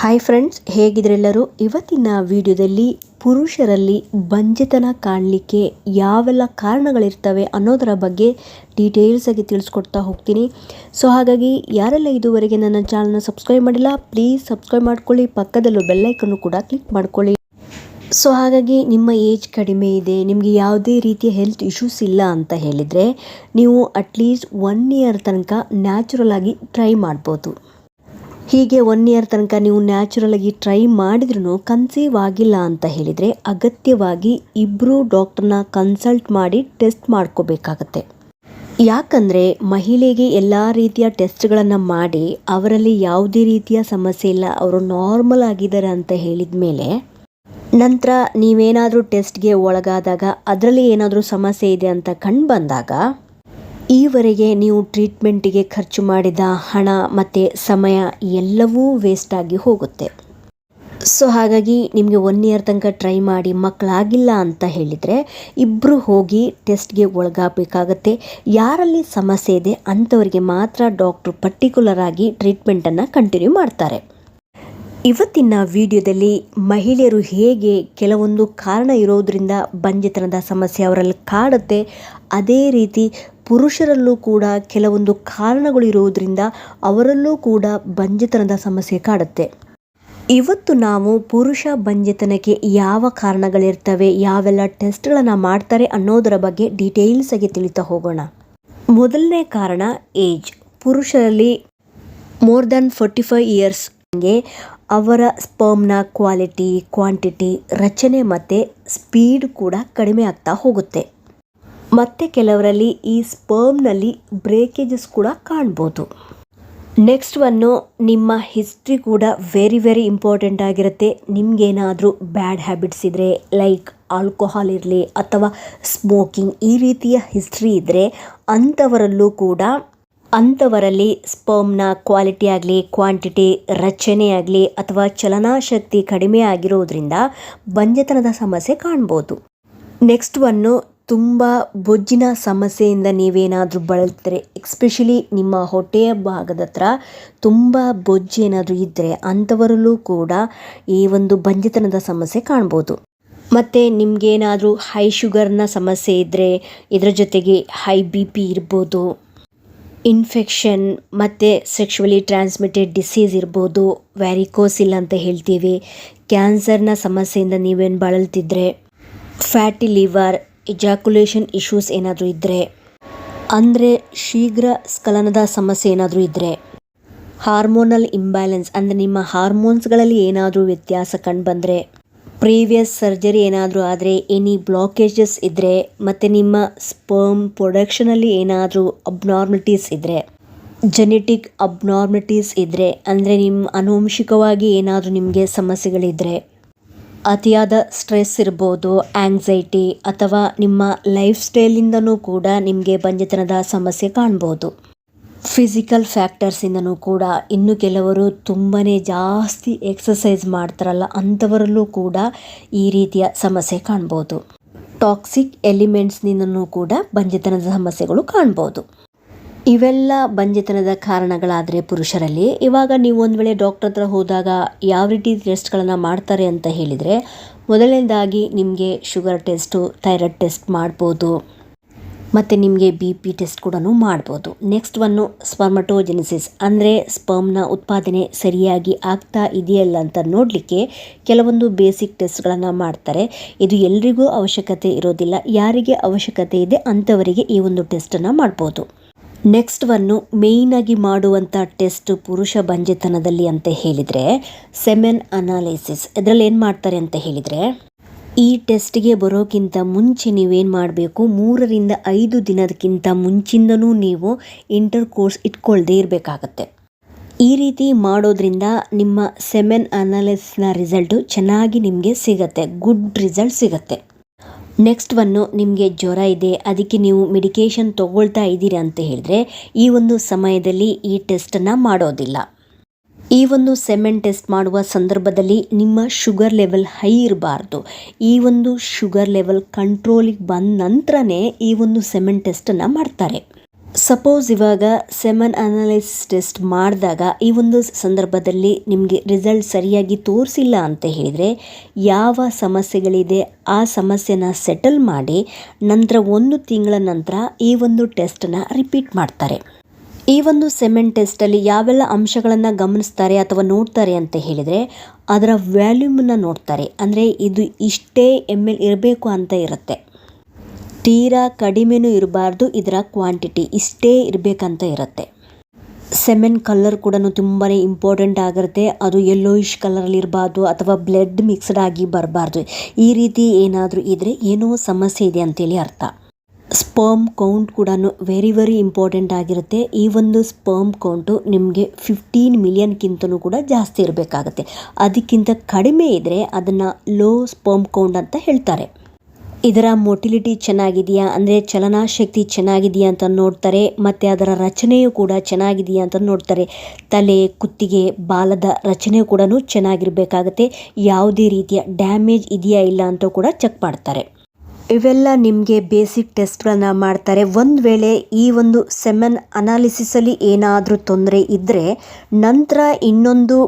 Hi friends ಹೇಗಿದ್ರೆಲ್ಲರೂ ಇವತ್ತಿನ ವಿಡಿಯೋದಲ್ಲಿ ಪುರುಷರಲ್ಲಿ ಬಂಜೆತನ ಕಾಣಲಿಕ್ಕೆ ಯಾವೆಲ್ಲ ಕಾರಣಗಳಿರ್ತವೆ ಅನ್ನೋದರ ಬಗ್ಗೆ ಡೀಟೇಲ್ಸ್ ಆಗಿ ತಿಳಿಸ್ಕೊಡ್ತಾ ಹೋಗ್ತೀನಿ. ಸೊ ಹಾಗಾಗಿ ಯಾರೆಲ್ಲ ಇದುವರೆಗೆ ನನ್ನ ಚಾನಲ್ನ ಸಬ್ಸ್ಕ್ರೈಬ್ ಮಾಡಿಲ್ಲ ಪ್ಲೀಸ್ ಸಬ್ಸ್ಕ್ರೈಬ್ ಮಾಡ್ಕೊಳ್ಳಿ, ಪಕ್ಕದಲ್ಲೂ ಬೆಲ್ಲೈಕನ್ನು ಕೂಡ ಕ್ಲಿಕ್ ಮಾಡ್ಕೊಳ್ಳಿ. ಸೊ ಹಾಗಾಗಿ ನಿಮ್ಮ ಏಜ್ ಕಡಿಮೆ ಇದೆ, ನಿಮಗೆ ಯಾವುದೇ ರೀತಿಯ ಹೆಲ್ತ್ ಇಶ್ಯೂಸ್ ಇಲ್ಲ ಅಂತ ಹೇಳಿದರೆ ನೀವು ಅಟ್ಲೀಸ್ಟ್ ಒನ್ ಇಯರ್ ತನಕ ನ್ಯಾಚುರಲ್ ಆಗಿ ಟ್ರೈ ಮಾಡ್ಬೋದು. ಹೀಗೆ ಒನ್ ಇಯರ್ ತನಕ ನೀವು ನ್ಯಾಚುರಲ್ ಆಗಿ ಟ್ರೈ ಮಾಡಿದ್ರೂ ಕನ್ಸೀವ್ ಆಗಿಲ್ಲ ಅಂತ ಹೇಳಿದರೆ ಅಗತ್ಯವಾಗಿ ಇಬ್ಬರು ಡಾಕ್ಟರ್ನ ಕನ್ಸಲ್ಟ್ ಮಾಡಿ ಟೆಸ್ಟ್ ಮಾಡ್ಕೋಬೇಕಾಗತ್ತೆ. ಯಾಕಂದರೆ ಮಹಿಳೆಗೆ ಎಲ್ಲ ರೀತಿಯ ಟೆಸ್ಟ್ಗಳನ್ನು ಮಾಡಿ ಅವರಲ್ಲಿ ಯಾವುದೇ ರೀತಿಯ ಸಮಸ್ಯೆ ಇಲ್ಲ, ಅವರು ನಾರ್ಮಲ್ ಆಗಿದ್ದಾರೆ ಅಂತ ಹೇಳಿದ ಮೇಲೆ ನಂತರ ನೀವೇನಾದರೂ ಟೆಸ್ಟ್ಗೆ ಒಳಗಾದಾಗ ಅದರಲ್ಲಿ ಏನಾದರೂ ಸಮಸ್ಯೆ ಇದೆ ಅಂತ ಕಂಡು ಬಂದಾಗ ಈವರೆಗೆ ನೀವು ಟ್ರೀಟ್ಮೆಂಟಿಗೆ ಖರ್ಚು ಮಾಡಿದ ಹಣ ಮತ್ತು ಸಮಯ ಎಲ್ಲವೂ ವೇಸ್ಟ್ ಆಗಿ ಹೋಗುತ್ತೆ. ಸೊ ಹಾಗಾಗಿ ನಿಮಗೆ ಒನ್ ಇಯರ್ ತನಕ ಟ್ರೈ ಮಾಡಿ ಮಕ್ಕಳಾಗಿಲ್ಲ ಅಂತ ಹೇಳಿದರೆ ಇಬ್ಬರು ಹೋಗಿ ಟೆಸ್ಟ್ಗೆ ಒಳಗಾಗಬೇಕಾಗತ್ತೆ. ಯಾರಲ್ಲಿ ಸಮಸ್ಯೆ ಇದೆ ಅಂಥವರಿಗೆ ಮಾತ್ರ ಡಾಕ್ಟ್ರು ಪರ್ಟಿಕ್ಯುಲರ್ ಆಗಿ ಟ್ರೀಟ್ಮೆಂಟನ್ನು ಕಂಟಿನ್ಯೂ ಮಾಡ್ತಾರೆ. ಇವತ್ತಿನ ವಿಡಿಯೋದಲ್ಲಿ ಮಹಿಳೆಯರು ಹೇಗೆ ಕೆಲವೊಂದು ಕಾರಣ ಇರೋದರಿಂದ ಬಂಜೆತನದ ಸಮಸ್ಯೆ ಅವರಲ್ಲಿ ಕಾಡುತ್ತೆ, ಅದೇ ರೀತಿ ಪುರುಷರಲ್ಲೂ ಕೂಡ ಕೆಲವೊಂದು ಕಾರಣಗಳು ಇರುವುದರಿಂದ ಅವರಲ್ಲೂ ಕೂಡ ಬಂಜೆತನದ ಸಮಸ್ಯೆ ಕಾಡುತ್ತೆ. ಇವತ್ತು ನಾವು ಪುರುಷ ಬಂಜೆತನಕ್ಕೆ ಯಾವ ಕಾರಣಗಳಿರ್ತವೆ, ಯಾವೆಲ್ಲ ಟೆಸ್ಟ್ಗಳನ್ನು ಮಾಡ್ತಾರೆ ಅನ್ನೋದರ ಬಗ್ಗೆ ಡೀಟೇಲ್ಸ್ ಆಗಿ ತಿಳಿತಾ ಹೋಗೋಣ. ಮೊದಲನೇ ಕಾರಣ ಏಜ್. ಪುರುಷರಲ್ಲಿ ಮೋರ್ ದನ್ ಫೋರ್ಟಿ ಫೈವ್ ಇಯರ್ಸ್ಗೆ ಅವರ ಸ್ಪರ್ಮ್ನ ಕ್ವಾಲಿಟಿ, ಕ್ವಾಂಟಿಟಿ, ರಚನೆ ಮತ್ತು ಸ್ಪೀಡ್ ಕೂಡ ಕಡಿಮೆ ಆಗ್ತಾ ಹೋಗುತ್ತೆ. ಮತ್ತು ಕೆಲವರಲ್ಲಿ ಈ ಸ್ಪರ್ಮ್ನಲ್ಲಿ ಬ್ರೇಕೇಜಸ್ ಕೂಡ ಕಾಣ್ಬೋದು. ನೆಕ್ಸ್ಟ್ ಒನ್ನು ನಿಮ್ಮ ಹಿಸ್ಟ್ರಿ ಕೂಡ ವೆರಿ ವೆರಿ ಇಂಪಾರ್ಟೆಂಟ್ ಆಗಿರುತ್ತೆ. ನಿಮಗೇನಾದರೂ ಬ್ಯಾಡ್ ಹ್ಯಾಬಿಟ್ಸ್ ಇದ್ದರೆ ಲೈಕ್ ಆಲ್ಕೋಹಾಲ್ ಇರಲಿ ಅಥವಾ ಸ್ಮೋಕಿಂಗ್ ಈ ರೀತಿಯ ಹಿಸ್ಟ್ರಿ ಇದ್ದರೆ ಅಂಥವರಲ್ಲೂ ಕೂಡ, ಅಂಥವರಲ್ಲಿ ಸ್ಪರ್ಮ್ನ ಕ್ವಾಲಿಟಿ ಆಗಲಿ, ಕ್ವಾಂಟಿಟಿ ರಚನೆ ಆಗಲಿ ಅಥವಾ ಚಲನಾಶಕ್ತಿ ಕಡಿಮೆ ಆಗಿರೋದ್ರಿಂದ ಬಂಜೆತನದ ಸಮಸ್ಯೆ ಕಾಣ್ಬೋದು. ನೆಕ್ಸ್ಟ್ ಒನ್ನು ತುಂಬ ಬೊಜ್ಜಿನ ಸಮಸ್ಯೆಯಿಂದ ನೀವೇನಾದರೂ ಬಳಲ್ತಾರೆ ಎಕ್ಸ್ಪೆಷಲಿ ನಿಮ್ಮ ಹೊಟ್ಟೆಯ ಭಾಗದ ಹತ್ರ ತುಂಬ ಬೊಜ್ಜು ಏನಾದರೂ ಇದ್ದರೆ ಅಂಥವರಲ್ಲೂ ಕೂಡ ಈ ಒಂದು ಬಂಜೆತನದ ಸಮಸ್ಯೆ ಕಾಣ್ಬೋದು. ಮತ್ತು ನಿಮಗೇನಾದರೂ ಹೈ ಶುಗರ್ನ ಸಮಸ್ಯೆ ಇದ್ದರೆ ಇದರ ಜೊತೆಗೆ ಹೈ ಬಿ ಪಿ ಇರ್ಬೋದು ಇನ್ಫೆಕ್ಷನ್ ಮತ್ತು ಸೆಕ್ಷುವಲಿ ಟ್ರಾನ್ಸ್ಮಿಟೆಡ್ ಡಿಸೀಸ್ ಇರ್ಬೋದು ವ್ಯಾರಿಕೋಸಿಲ್ ಅಂತ ಹೇಳ್ತೀವಿ ಕ್ಯಾನ್ಸರ್ನ ಸಮಸ್ಯೆಯಿಂದ ನೀವೇನು ಬಳಲ್ತಿದ್ರೆ ಫ್ಯಾಟಿ ಲಿವರ್ ಇಜಾಕ್ಯುಲೇಷನ್ ಇಶ್ಯೂಸ್ ಏನಾದರೂ ಇದ್ದರೆ ಅಂದರೆ ಶೀಘ್ರ ಸ್ಖಲನದ ಸಮಸ್ಯೆ ಏನಾದರೂ ಇದ್ದರೆ ಹಾರ್ಮೋನಲ್ ಇಂಬ್ಯಾಲೆನ್ಸ್ ಅಂದರೆ ನಿಮ್ಮ ಹಾರ್ಮೋನ್ಸ್ಗಳಲ್ಲಿ ಏನಾದರೂ ವ್ಯತ್ಯಾಸ ಕಂಡುಬಂದರೆ ಪ್ರೀವಿಯಸ್ ಸರ್ಜರಿ ಏನಾದರೂ ಆದರೆ ಎನಿ ಬ್ಲಾಕೇಜಸ್ ಇದ್ದರೆ ಮತ್ತು ನಿಮ್ಮ ಸ್ಪರ್ಮ್ ಪ್ರೊಡಕ್ಷನಲ್ಲಿ ಏನಾದರೂ ಅಬ್ನಾರ್ಮಲಿಟೀಸ್ ಇದ್ದರೆ ಜೆನೆಟಿಕ್ ಅಬ್ನಾರ್ಮಲಿಟೀಸ್ ಇದ್ದರೆ ಅಂದರೆ ನಿಮ್ಮ ಅನುವಂಶಿಕವಾಗಿ ಏನಾದರೂ ನಿಮಗೆ ಸಮಸ್ಯೆಗಳಿದ್ದರೆ ಅತಿಯಾದ ಸ್ಟ್ರೆಸ್ ಇರ್ಬೋದು ಆಂಗ್ಸೈಟಿ ಅಥವಾ ನಿಮ್ಮ ಲೈಫ್ ಸ್ಟೈಲಿಂದನೂ ಕೂಡ ನಿಮಗೆ ಬಂಜೆತನದ ಸಮಸ್ಯೆ ಕಾಣ್ಬೋದು. ಫಿಸಿಕಲ್ ಫ್ಯಾಕ್ಟರ್ಸಿಂದನೂ ಕೂಡ ಇನ್ನು ಕೆಲವರು ತುಂಬಾ ಜಾಸ್ತಿ ಎಕ್ಸಸೈಸ್ ಮಾಡ್ತಾರಲ್ಲ, ಅಂಥವರಲ್ಲೂ ಕೂಡ ಈ ರೀತಿಯ ಸಮಸ್ಯೆ ಕಾಣ್ಬೋದು. ಟಾಕ್ಸಿಕ್ ಎಲಿಮೆಂಟ್ಸ್ನಿಂದನೂ ಕೂಡ ಬಂಜೆತನದ ಸಮಸ್ಯೆಗಳು ಕಾಣ್ಬೋದು. ಇವೆಲ್ಲ ಬಂಜೆತನದ ಕಾರಣಗಳಾದರೆ ಪುರುಷರಲ್ಲಿ. ಇವಾಗ ನೀವು ಒಂದು ವೇಳೆ ಡಾಕ್ಟರ್ ಹತ್ರ ಹೋದಾಗ ಯಾವ ರೀತಿ ಟೆಸ್ಟ್ಗಳನ್ನು ಮಾಡ್ತಾರೆ ಅಂತ ಹೇಳಿದರೆ, ಮೊದಲನೇದಾಗಿ ನಿಮಗೆ ಶುಗರ್ ಟೆಸ್ಟು ಥೈರಾಯ್ಡ್ ಟೆಸ್ಟ್ ಮಾಡ್ಬೋದು. ಮತ್ತು ನಿಮಗೆ ಬಿ ಪಿ ಟೆಸ್ಟ್ ಕೂಡ ಮಾಡ್ಬೋದು. ನೆಕ್ಸ್ಟ್ ಒನ್ನು ಸ್ಪರ್ಮಟೋಜೆನಿಸಿಸ್ ಅಂದರೆ ಸ್ಪರ್ಮ್ನ ಉತ್ಪಾದನೆ ಸರಿಯಾಗಿ ಆಗ್ತಾ ಇದೆಯಲ್ಲ ಅಂತ ನೋಡಲಿಕ್ಕೆ ಕೆಲವೊಂದು ಬೇಸಿಕ್ ಟೆಸ್ಟ್ಗಳನ್ನು ಮಾಡ್ತಾರೆ. ಇದು ಎಲ್ರಿಗೂ ಅವಶ್ಯಕತೆ ಇರೋದಿಲ್ಲ. ಯಾರಿಗೆ ಅವಶ್ಯಕತೆ ಇದೆ ಅಂಥವರಿಗೆ ಈ ಒಂದು ಟೆಸ್ಟನ್ನು ಮಾಡ್ಬೋದು. ನೆಕ್ಸ್ಟ್ ಒನ್ನು ಮೇಯ್ನಾಗಿ ಮಾಡುವಂಥ ಟೆಸ್ಟ್ ಪುರುಷ ಬಂಜೆತನದಲ್ಲಿ ಅಂತ ಹೇಳಿದರೆ, ಸೆಮೆನ್ ಅನಾಲಿಸಿಸ್. ಇದರಲ್ಲಿ ಏನು ಮಾಡ್ತಾರೆ ಅಂತ ಹೇಳಿದರೆ, ಈ ಟೆಸ್ಟ್ಗೆ ಬರೋಕ್ಕಿಂತ ಮುಂಚೆ ನೀವೇನು ಮಾಡಬೇಕು, ಮೂರರಿಂದ ಐದು ದಿನದಕ್ಕಿಂತ ಮುಂಚಿಂದನೂ ನೀವು ಇಂಟರ್ ಕೋರ್ಸ್ ಇಟ್ಕೊಳ್ದೇ ಇರಬೇಕಾಗತ್ತೆ. ಈ ರೀತಿ ಮಾಡೋದ್ರಿಂದ ನಿಮ್ಮ ಸೆಮೆನ್ ಅನಾಲಿಸ್ನ ರಿಸಲ್ಟು ಚೆನ್ನಾಗಿ ನಿಮಗೆ ಸಿಗತ್ತೆ, ಗುಡ್ ರಿಸಲ್ಟ್ ಸಿಗತ್ತೆ. ನೆಕ್ಸ್ಟ್ ಒನ್ನು ನಿಮಗೆ ಜ್ವರ ಇದೆ, ಅದಕ್ಕೆ ನೀವು ಮೆಡಿಕೇಷನ್ ತಗೊಳ್ತಾ ಇದ್ದೀರಾ ಅಂತ ಹೇಳಿದ್ರೆ, ಈ ಒಂದು ಸಮಯದಲ್ಲಿ ಈ ಟೆಸ್ಟನ್ನು ಮಾಡೋದಿಲ್ಲ. ಈ ಒಂದು ಸೆಮೆನ್ ಟೆಸ್ಟ್ ಮಾಡುವ ಸಂದರ್ಭದಲ್ಲಿ ನಿಮ್ಮ ಶುಗರ್ ಲೆವೆಲ್ ಹೈ ಇರಬಾರ್ದು. ಈ ಒಂದು ಶುಗರ್ ಲೆವೆಲ್ ಕಂಟ್ರೋಲಿಗೆ ಬಂದ ನಂತರನೇ ಈ ಒಂದು ಸೆಮೆನ್ ಟೆಸ್ಟನ್ನು ಮಾಡ್ತಾರೆ. ಸಪೋಸ್ ಇವಾಗ ಸೆಮನ್ ಅನಾಲಿಸಿಸ್ ಟೆಸ್ಟ್ ಮಾಡಿದಾಗ ಈ ಒಂದು ಸಂದರ್ಭದಲ್ಲಿ ನಿಮಗೆ ರಿಸಲ್ಟ್ ಸರಿಯಾಗಿ ತೋರಿಸಿಲ್ಲ ಅಂತ ಹೇಳಿದರೆ ಯಾವ ಸಮಸ್ಯೆಗಳಿದೆ, ಆ ಸಮಸ್ಯೆನ ಸೆಟಲ್ ಮಾಡಿ ನಂತರ ಒಂದು ತಿಂಗಳ ನಂತರ ಈ ಒಂದು ಟೆಸ್ಟನ್ನ ರಿಪೀಟ್ ಮಾಡ್ತಾರೆ. ಈ ಒಂದು ಸೆಮೆನ್ ಟೆಸ್ಟಲ್ಲಿ ಯಾವೆಲ್ಲ ಅಂಶಗಳನ್ನು ಗಮನಿಸ್ತಾರೆ ಅಥವಾ ನೋಡ್ತಾರೆ ಅಂತ ಹೇಳಿದರೆ ಅದರ ವ್ಯಾಲ್ಯೂಮನ್ನು ನೋಡ್ತಾರೆ. ಅಂದರೆ ಇದು ಇಷ್ಟೇ ಎಂ ಎಲ್ ಇರಬೇಕು ಅಂತ ಇರುತ್ತೆ. ತೀರಾ ಕಡಿಮೆನೂ ಇರಬಾರ್ದು, ಇದರ ಕ್ವಾಂಟಿಟಿ ಇಷ್ಟೇ ಇರಬೇಕಂತ ಇರುತ್ತೆ. ಸೆಮೆನ್ ಕಲರ್ ಕೂಡ ತುಂಬಾ ಇಂಪಾರ್ಟೆಂಟ್ ಆಗಿರುತ್ತೆ. ಅದು ಯೆಲ್ಲೋಯಿಶ್ ಕಲರಲ್ಲಿ ಇರಬಾರ್ದು ಅಥವಾ ಬ್ಲಡ್ ಮಿಕ್ಸ್ಡ್ ಆಗಿ ಬರಬಾರ್ದು. ಈ ರೀತಿ ಏನಾದರೂ ಇದ್ದರೆ ಏನೋ ಸಮಸ್ಯೆ ಇದೆ ಅಂತೇಳಿ ಅರ್ಥ. ಸ್ಪರ್ಮ್ ಕೌಂಟ್ ಕೂಡ ವೆರಿ ವೆರಿ ಇಂಪಾರ್ಟೆಂಟ್ ಆಗಿರುತ್ತೆ. ಈ ಒಂದು ಸ್ಪರ್ಮ್ ಕೌಂಟು ನಿಮಗೆ ಫಿಫ್ಟೀನ್ ಮಿಲಿಯನ್ಗಿಂತನೂ ಕೂಡ ಜಾಸ್ತಿ ಇರಬೇಕಾಗತ್ತೆ. ಅದಕ್ಕಿಂತ ಕಡಿಮೆ ಇದ್ದರೆ ಅದನ್ನು ಲೋ ಸ್ಪರ್ಮ್ ಕೌಂಟ್ ಅಂತ ಹೇಳ್ತಾರೆ. ಇದರ ಮೊಟಿಲಿಟಿ ಚೆನ್ನಾಗಿದೆಯಾ? ಅಂದರೆ ಚಲನಾಶಕ್ತಿ ಚೆನ್ನಾಗಿದೆಯಾ ಅಂತ ನೋಡ್ತಾರೆ, ಮತ್ತು ಅದರ ರಚನೆಯೂ ಕೂಡ ಚೆನ್ನಾಗಿದೆಯಾ ಅಂತ ನೋಡ್ತಾರೆ. ತಲೆ, ಕುತ್ತಿಗೆ, ಬಾಲದ ರಚನೆ ಕೂಡ ಚೆನ್ನಾಗಿರಬೇಕಾಗತ್ತೆ. ಯಾವುದೇ ರೀತಿಯ ಡ್ಯಾಮೇಜ್ ಇದೆಯಾ ಇಲ್ಲ ಅಂತ ಕೂಡ ಚೆಕ್ ಮಾಡ್ತಾರೆ. ಇವೆಲ್ಲ ನಿಮಗೆ ಬೇಸಿಕ್ ಟೆಸ್ಟ್ಗಳನ್ನು ಮಾಡ್ತಾರೆ. ಒಂದು ವೇಳೆ ಈ ಒಂದು ಸೆಮನ್ ಅನಾಲಿಸಿಸಲ್ಲಿ ಏನಾದರೂ ತೊಂದರೆ ಇದ್ದರೆ ನಂತರ ಇನ್ನೊಂದು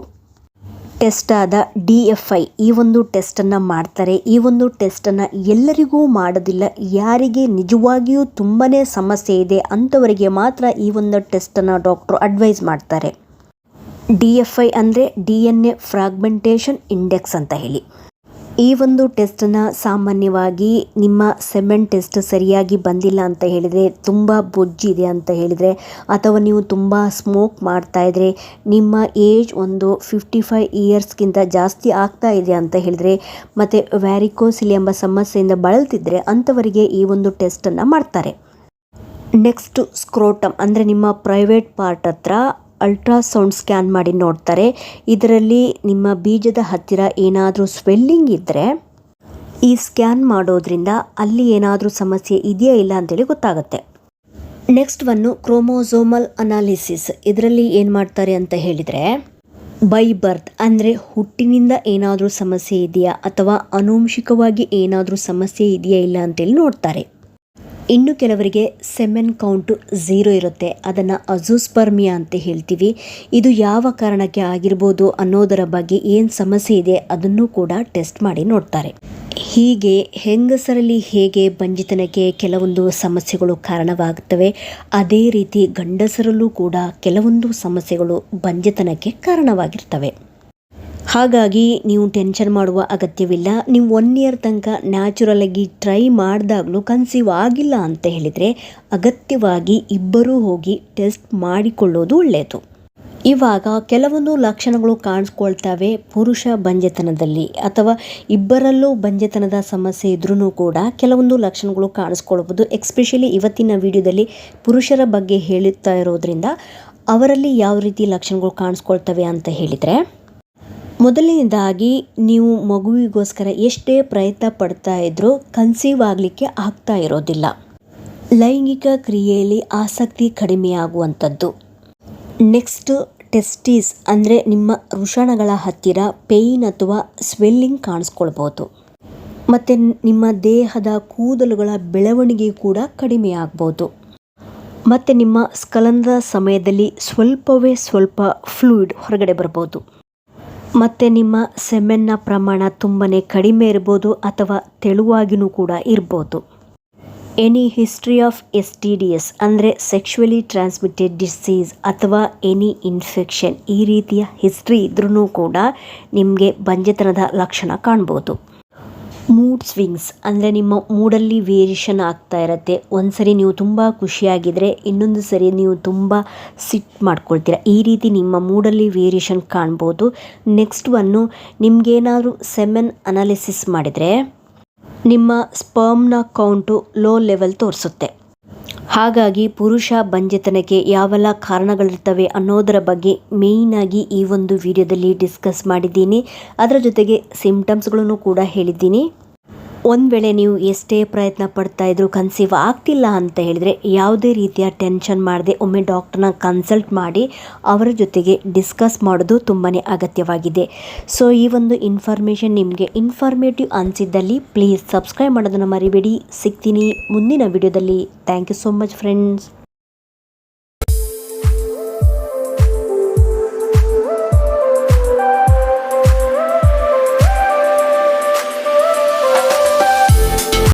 ಟೆಸ್ಟ್ ಆದ ಡಿ ಎಫ್ ಐ ಈ ಒಂದು ಟೆಸ್ಟನ್ನು ಮಾಡ್ತಾರೆ. ಈ ಒಂದು ಟೆಸ್ಟನ್ನು ಎಲ್ಲರಿಗೂ ಮಾಡೋದಿಲ್ಲ. ಯಾರಿಗೆ ನಿಜವಾಗಿಯೂ ತುಂಬಾ ಸಮಸ್ಯೆ ಇದೆ ಅಂಥವರಿಗೆ ಮಾತ್ರ ಈ ಒಂದು ಟೆಸ್ಟನ್ನು ಡಾಕ್ಟ್ರು ಅಡ್ವೈಸ್ ಮಾಡ್ತಾರೆ. ಡಿ ಎಫ್ ಐ ಅಂದರೆ D N A fragmentation index ಅಂತ ಹೇಳಿ. ಈ ಒಂದು ಟೆಸ್ಟನ್ನು ಸಾಮಾನ್ಯವಾಗಿ ನಿಮ್ಮ ಸೆಮೆನ್ ಟೆಸ್ಟ್ ಸರಿಯಾಗಿ ಬಂದಿಲ್ಲ ಅಂತ ಹೇಳಿದರೆ ತುಂಬ ಬೊಜ್ಜಿದೆ ಅಂತ ಹೇಳಿದರೆ, ಅಥವಾ ನೀವು ತುಂಬ ಸ್ಮೋಕ್ ಮಾಡ್ತಾ ಇದ್ದರೆ ನಿಮ್ಮ ಏಜ್ ಒಂದು ಫಿಫ್ಟಿ ಫೈವ್ ಇಯರ್ಸ್ಗಿಂತ ಜಾಸ್ತಿ ಆಗ್ತಾ ಇದೆ ಅಂತ ಹೇಳಿದರೆ, ಮತ್ತು ವ್ಯಾರಿಕೋಸಿಲಿ ಎಂಬ ಸಮಸ್ಯೆಯಿಂದ ಬಳಲ್ತಿದ್ರೆ ಅಂಥವರಿಗೆ ಈ ಒಂದು ಟೆಸ್ಟನ್ನು ಮಾಡ್ತಾರೆ. ನೆಕ್ಸ್ಟು ಸ್ಕ್ರೋಟಮ್ ಅಂದರೆ ನಿಮ್ಮ ಪ್ರೈವೇಟ್ ಪಾರ್ಟ್ ಹತ್ರ ಅಲ್ಟ್ರಾಸೌಂಡ್ ಸ್ಕ್ಯಾನ್ ಮಾಡಿ ನೋಡ್ತಾರೆ. ಇದರಲ್ಲಿ ನಿಮ್ಮ ಬೀಜದ ಹತ್ತಿರ ಏನಾದರೂ ಸ್ವೆಲ್ಲಿಂಗ್ ಇದ್ದರೆ ಈ ಸ್ಕ್ಯಾನ್ ಮಾಡೋದ್ರಿಂದ ಅಲ್ಲಿ ಏನಾದರೂ ಸಮಸ್ಯೆ ಇದೆಯಾ ಇಲ್ಲ ಅಂತೇಳಿ ಗೊತ್ತಾಗುತ್ತೆ. ನೆಕ್ಸ್ಟ್ ಒನ್ನು ಕ್ರೋಮೋಸೋಮಲ್ ಅನಾಲಿಸಿಸ್ ಇದರಲ್ಲಿ ಏನು ಮಾಡ್ತಾರೆ ಅಂತ ಹೇಳಿದರೆ ಬೈ ಬರ್ತ್ ಅಂದರೆ ಹುಟ್ಟಿನಿಂದ ಏನಾದರೂ ಸಮಸ್ಯೆ ಇದೆಯಾ ಅಥವಾ ಅನುವಂಶಿಕವಾಗಿ ಏನಾದರೂ ಸಮಸ್ಯೆ ಇದೆಯಾ ಇಲ್ಲ ಅಂತೇಳಿ ನೋಡ್ತಾರೆ. ಇನ್ನು ಕೆಲವರಿಗೆ ಸೆಮೆನ್ ಕೌಂಟು ಝೀರೋ ಇರುತ್ತೆ. ಅದನ್ನು ಅಜೂಸ್ಪರ್ಮಿಯಾ ಅಂತ ಹೇಳ್ತೀವಿ. ಇದು ಯಾವ ಕಾರಣಕ್ಕೆ ಆಗಿರ್ಬೋದು ಅನ್ನೋದರ ಬಗ್ಗೆ ಏನು ಸಮಸ್ಯೆ ಇದೆ ಅದನ್ನು ಕೂಡ ಟೆಸ್ಟ್ ಮಾಡಿ ನೋಡ್ತಾರೆ. ಹೀಗೆ ಹೆಂಗಸರಲ್ಲಿ ಹೇಗೆ ಬಂಜಿತನಕ್ಕೆ ಕೆಲವೊಂದು ಸಮಸ್ಯೆಗಳು ಕಾರಣವಾಗುತ್ತವೆ ಅದೇ ರೀತಿ ಗಂಡಸರಲ್ಲೂ ಕೂಡ ಕೆಲವೊಂದು ಸಮಸ್ಯೆಗಳು ಬಂಜಿತನಕ್ಕೆ ಕಾರಣವಾಗಿರ್ತವೆ. ಹಾಗಾಗಿ ನೀವು ಟೆನ್ಷನ್ ಮಾಡುವ ಅಗತ್ಯವಿಲ್ಲ. ನೀವು ಒನ್ ಇಯರ್ ತನಕ ನ್ಯಾಚುರಲಾಗಿ ಟ್ರೈ ಮಾಡಿದಾಗಲೂ ಕನ್ಸೀವ್ ಆಗಿಲ್ಲ ಅಂತ ಹೇಳಿದರೆ ಅಗತ್ಯವಾಗಿ ಇಬ್ಬರೂ ಹೋಗಿ ಟೆಸ್ಟ್ ಮಾಡಿಕೊಳ್ಳೋದು ಒಳ್ಳೆಯದು ಇವಾಗ ಕೆಲವೊಂದು ಲಕ್ಷಣಗಳು ಕಾಣಿಸ್ಕೊಳ್ತವೆ ಪುರುಷ ಬಂಜೆತನದಲ್ಲಿ ಅಥವಾ ಇಬ್ಬರಲ್ಲೂ ಬಂಜೆತನದ ಸಮಸ್ಯೆ ಇದ್ರೂ ಕೂಡ ಕೆಲವೊಂದು ಲಕ್ಷಣಗಳು ಕಾಣಿಸ್ಕೊಳ್ಬೋದು. ಎಕ್ಸ್ಪೆಷಲಿ ಇವತ್ತಿನ ವಿಡಿಯೋದಲ್ಲಿ ಪುರುಷರ ಬಗ್ಗೆ ಹೇಳುತ್ತಾ ಇರೋದ್ರಿಂದ ಅವರಲ್ಲಿ ಯಾವ ರೀತಿ ಲಕ್ಷಣಗಳು ಕಾಣಿಸ್ಕೊಳ್ತವೆ ಅಂತ ಹೇಳಿದರೆ ಮೊದಲನೇದಾಗಿ ನೀವು ಮಗುವಿಗೋಸ್ಕರ ಎಷ್ಟೇ ಪ್ರಯತ್ನ ಪಡ್ತಾ ಇದ್ರೂ ಕನ್ಸೀವ್ ಆಗಲಿಕ್ಕೆ ಆಗ್ತಾ ಇರೋದಿಲ್ಲ. ಲೈಂಗಿಕ ಕ್ರಿಯೆಯಲ್ಲಿ ಆಸಕ್ತಿ ಕಡಿಮೆಯಾಗುವಂಥದ್ದು ನೆಕ್ಸ್ಟ್ ಟೆಸ್ಟೀಸ್ ಅಂದರೆ ನಿಮ್ಮ ವೃಷಣಗಳ ಹತ್ತಿರ ಪೇಯ್ನ್ ಅಥವಾ ಸ್ವೆಲ್ಲಿಂಗ್ ಕಾಣಿಸ್ಕೊಳ್ಬೋದು. ಮತ್ತು ನಿಮ್ಮ ದೇಹದ ಕೂದಲುಗಳ ಬೆಳವಣಿಗೆ ಕೂಡ ಕಡಿಮೆ ಆಗ್ಬೋದು. ಮತ್ತು ನಿಮ್ಮ ಸ್ಕಲನದ ಸಮಯದಲ್ಲಿ ಸ್ವಲ್ಪವೇ ಸ್ವಲ್ಪ ಫ್ಲೂಯಿಡ್ ಹೊರಗಡೆ ಬರ್ಬೋದು. ಮತ್ತು ನಿಮ್ಮ ಸೆಮೆನ್ನ ಪ್ರಮಾಣ ತುಂಬಾ ಕಡಿಮೆ ಇರ್ಬೋದು ಅಥವಾ ತೆಳುವಾಗಿನೂ ಕೂಡ ಇರ್ಬೋದು. Any history of S T D S ಅಂದರೆ ಸೆಕ್ಷುವಲಿ ಟ್ರಾನ್ಸ್ಮಿಟೆಡ್ ಡಿಸೀಸ್ ಅಥವಾ ಎನಿ ಇನ್ಫೆಕ್ಷನ್ ಈ ರೀತಿಯ ಹಿಸ್ಟ್ರಿ ಇದ್ರೂ ಕೂಡ ನಿಮಗೆ ಬಂಜೆತನದ ಲಕ್ಷಣ ಕಾಣ್ಬೋದು. ಮೂಡ್ ಸ್ವಿಂಗ್ಸ್ ಅಂದರೆ ನಿಮ್ಮ ಮೂಡಲ್ಲಿ ವೇರಿಯೇಷನ್ ಆಗ್ತಾ ಇರುತ್ತೆ. ಒಂದು ಸರಿ ನೀವು ತುಂಬ ಖುಷಿಯಾಗಿದ್ದರೆ ಇನ್ನೊಂದು ಸರಿ ನೀವು ತುಂಬ ಸಿಟ್ ಮಾಡ್ಕೊಳ್ತೀರ. ಈ ರೀತಿ ನಿಮ್ಮ ಮೂಡಲ್ಲಿ ವೇರಿಯೇಷನ್ ಕಾಣ್ಬೋದು. ನೆಕ್ಸ್ಟ್ ಒನ್ನು ನಿಮಗೇನಾದರೂ ಸೆಮೆನ್ ಅನಾಲಿಸಿಸ್ ಮಾಡಿದರೆ ನಿಮ್ಮ ಸ್ಪರ್ಮ್ನ ಕೌಂಟು ಲೋ ಲೆವೆಲ್ ತೋರಿಸುತ್ತೆ. ಹಾಗಾಗಿ ಪುರುಷ ಬಂಜೆತನಕ್ಕೆ ಯಾವೆಲ್ಲ ಕಾರಣಗಳಿರ್ತವೆ ಅನ್ನೋದರ ಬಗ್ಗೆ ಮೇಯ್ನಾಗಿ ಈ ಒಂದು ವಿಡಿಯೋದಲ್ಲಿ ಡಿಸ್ಕಸ್ ಮಾಡಿದ್ದೀನಿ. ಅದರ ಜೊತೆಗೆ ಸಿಂಪ್ಟಮ್ಸ್ಗಳನ್ನು ಕೂಡ ಹೇಳಿದ್ದೀನಿ. ಒಂದು ವೇಳೆ ನೀವು ಎಷ್ಟೇ ಪ್ರಯತ್ನ ಪಡ್ತಾ ಇದ್ರು ಕನ್ಸೀವ್ ಆಗ್ತಿಲ್ಲ ಅಂತ ಹೇಳಿದರೆ ಯಾವುದೇ ರೀತಿಯ ಟೆನ್ಷನ್ ಮಾಡದೆ ಒಮ್ಮೆ ಡಾಕ್ಟರ್ನ ಕನ್ಸಲ್ಟ್ ಮಾಡಿ ಅವರ ಜೊತೆಗೆ ಡಿಸ್ಕಸ್ ಮಾಡೋದು ತುಂಬಾ ಅಗತ್ಯವಾಗಿದೆ. ಸೊ ಈ ಒಂದು ಇನ್ಫಾರ್ಮೇಷನ್ ನಿಮಗೆ ಇನ್ಫಾರ್ಮೇಟಿವ್ ಅನಿಸಿದ್ದಲ್ಲಿ ಪ್ಲೀಸ್ ಸಬ್ಸ್ಕ್ರೈಬ್ ಮಾಡೋದನ್ನು ಮರಿಬೇಡಿ. ಸಿಗ್ತೀನಿ ಮುಂದಿನ ವಿಡಿಯೋದಲ್ಲಿ thank you so much friends